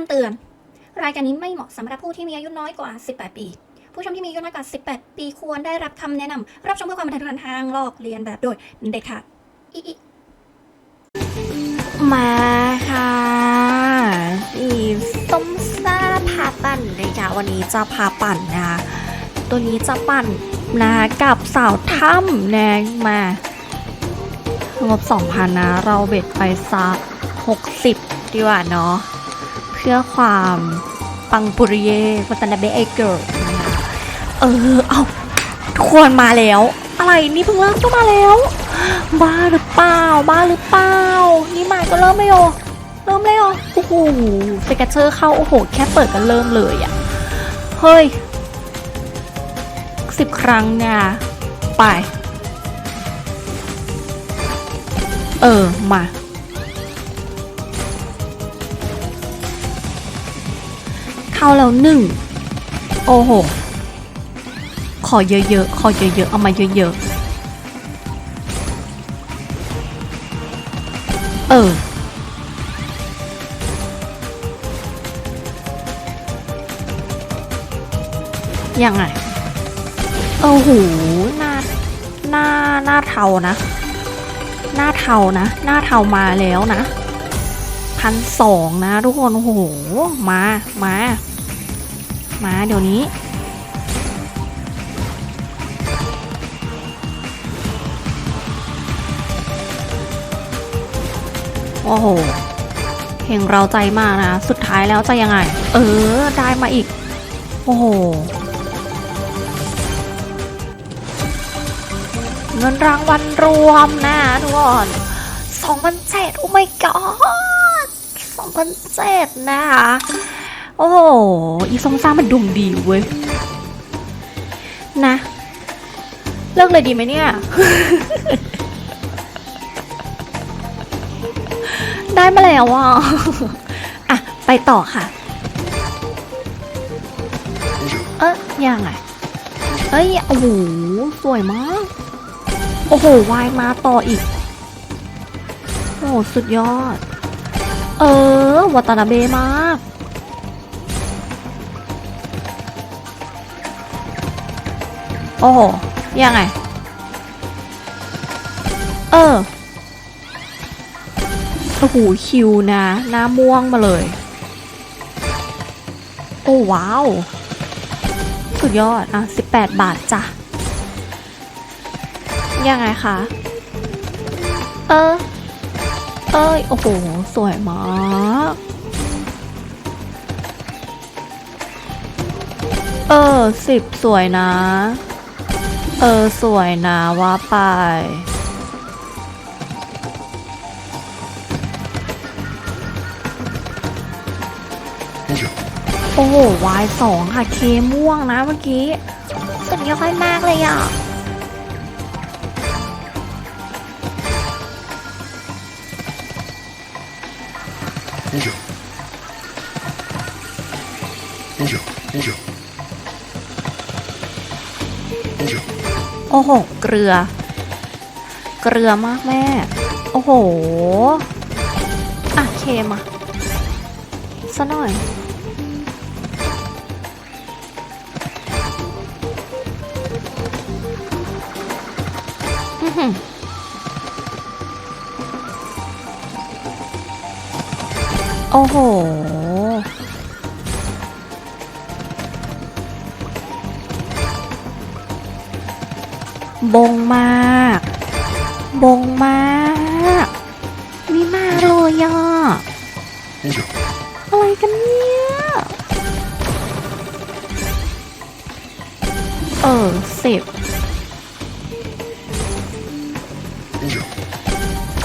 ำเตือน รายการนี้ไม่เหมาะสำหรับผู้ที่มีอายุน้อยกว่า 18 ปี ผู้ชมที่มีอายุน้อยกว่า 18 ปีควรได้รับคำแนะนำรับชมเพื่อความบันเทิงทางลอกเลียนแบบโดยเด็ดขาดอิอิมาค่ะอีส้มซ่าพาปั่นนะคะวันนี้จะพาปั่นนะคะ ตัวนี้จะปั่นนะกับสาวถ้ำนะมางบ2,000นะ เราเบ็ดไปสัก60 ดีกว่าเนาะ เพื่อความปังปุริเยวัตนาเบเอเกิร์นะคะเออ เอาทุกคนมาแล้ว อะไรนี่เพิ่งเริ่มก็มาแล้ว บ้าหรือเปล่า บ้าหรือเปล่า นี่มาก็เริ่มเลยเหรอเริ่มเลยเหรอโอ้โหสเกเชอร์เข้า โอ้โห แค่เปิดก็เริ่มเลยอะเฮ้ยสิบครั้งเนี่ยไป เออ มา เข้าแล้วหนึ่งโอ้โห ขอเยอะๆ ขอเยอะๆ เอามาเยอะๆ เออ ยังไงโอ้โหหน้า หน้า หน้าเทานะ หน้าเทานะ หน้าเทามาแล้วนะ พันสองนะทุกคน โอ้โห มา มา มาเดี๋ยวนี้ โอ้โหเพลงเราใจมากนะ สุดท้ายแล้วจะยังไง เออ ได้มาอีก โอ้โห เงินรางวัลรวมนะทุกคนสองพันเจ็ดโอ้ my god สองพันเจ็ดนะคะ โอ้โห อีซองซ่ามันดวงดีเว้ย นะ เลิกเลยดีไหมเนี่ย ได้มาแล้วอะอะ ไปต่อค่ะ เอ๊ะยังไงเอ้ย โอ้โห สวยมาก โอ้โห วายมาต่ออีก โอ้โหสุดยอด เออวัตนาเบมากโอ้โห ยังไง เออ โอ้โห คิวนะ หน้าม่วงมาเลย โอ้ว้าว สุดยอด อะ 18 บาทจ้ะ ยังไงคะ เออ เอ้ย โอ้โห สวยมากเออสิบสวยนะ เออ สวยนะว่าไป โอ้โหวายสองค่ะ เคม่วงนะเมื่อกี้ สุดยอดมากเลยอะ โอ้โห เกลือ เกลือมากแม่ โอ้โห อะเคมาซะหน่อยอื้อหือโอ้โห บงมาก บงมากวิมาโรยออะไรกันเนี่ยเออสิบ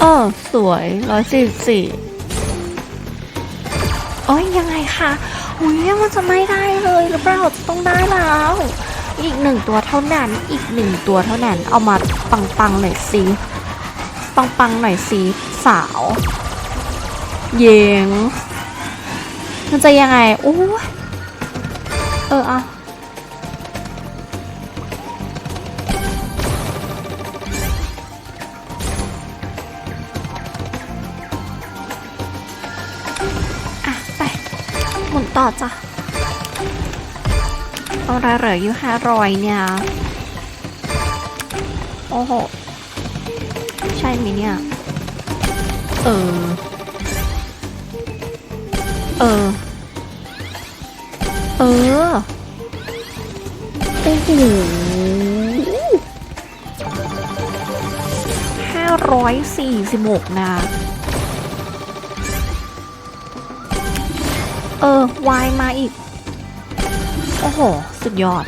เออสวยร้อยสิบสี่โอ้ยยังไงคะอุ้ยมันจะไม่ได้เลยหรือเปล่าต้องได้แล้ว อีกหนึ่งตัวเท่านั้น อีกหนึ่งตัวเท่านั้น เอามาปังปังๆหน่อยสิปังปังๆหน่อยสิสาว เยงมันจะยังไงโอ้เออเอาอะไปมุนต่อจ้ะ เอาไรเหลืออยู่ห้าร้อยเนี่ย โอ้โห ใช่ไหมเนี่ย เออ เออ เออ โอ้โหห้าร้อยสี่สิบหกนะเออ วายมาอีก โอ้โห สุดยอด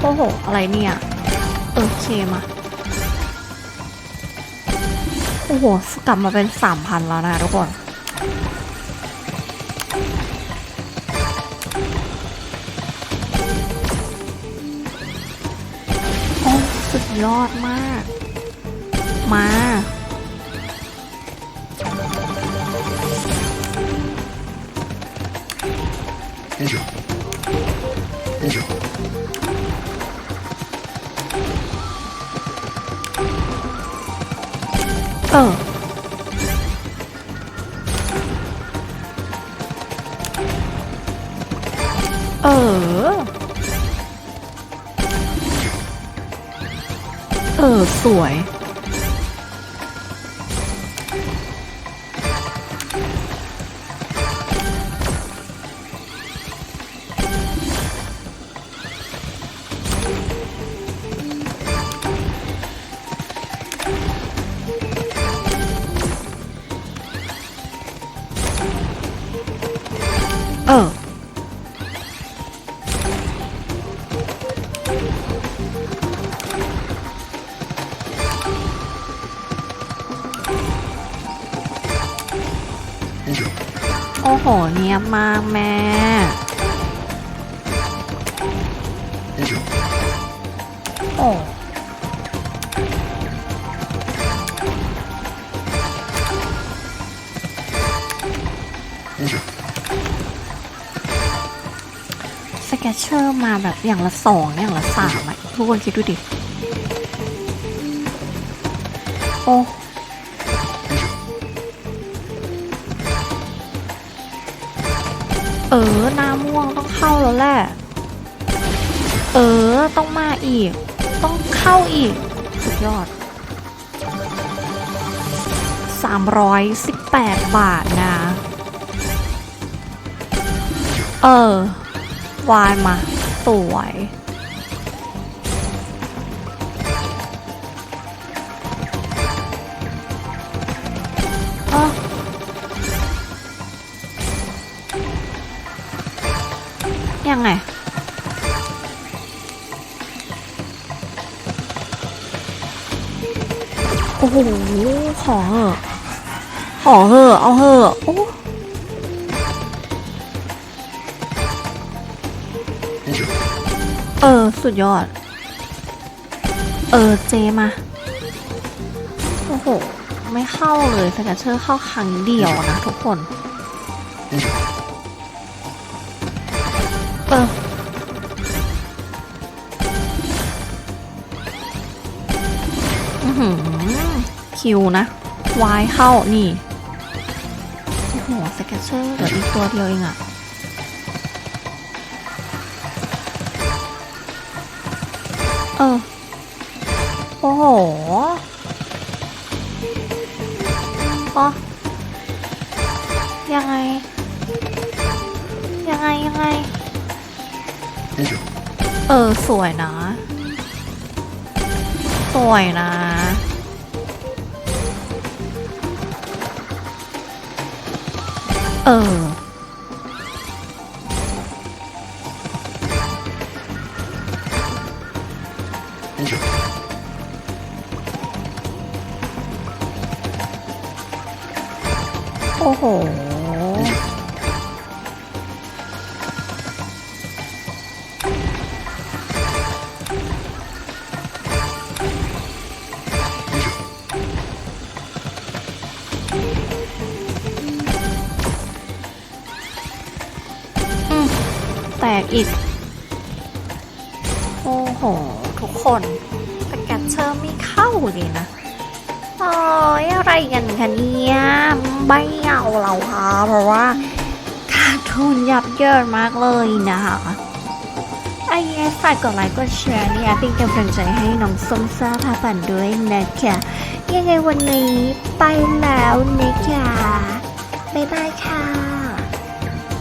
โอ้โห อะไรเนี่ยโออเคมาโอ้โห กลับมาเป็นสามพันแล้วนะทุกคน โอ้ สุดยอดมาก มา Bonjour. ออสวย. อะมากแม่โอ้สเก็ตเชอร์มาแบบอย่างละสองอย่างละสามอะทุกคนคิดดูดิ โอ้ เออหน้าม่วงต้องเข้าแล้วแหละ เออต้องมาอีก ต้องเข้าอีก สุดยอด 318 บาทนะ เออ วายมา สวย ยังไง โอ้โห ขอเหอะ ขอเหอะ เอาเหอะโอ้เออ สุดยอด เออ เจมา โอ้โห ไม่เข้าเลยแต่เชอร์เข้าครั้งเดียวนะทุกคน เอออือหือคิวนะ วายเข้า นี่ โอ้โหสเก็ตเชอร์เหลืออีกตัวเดียวเองอะเออ โอ้โหอ๋อยังไง ยังไง ยังไง， เออ สวยนะ สวยนะเออ五九，โอ้โห กอีก โอ้โห ทุกคนสแกนเชอร์ไม่เข้าเลยนะโอ้ยอะไรกันคะเนี่ยไม่เอาเราค่ะ เพราะว่าขาดทุนยับเยินมากเลยนะคะไอ้ยังไงฝากกดไลค์กดแชร์เนี่ยเป็นกำลังใจให้น้องส้มซ่าพาปั่นด้วยนะคะยังไงวันนี้ไปแล้วนะคะบ๊ายบายค่ะ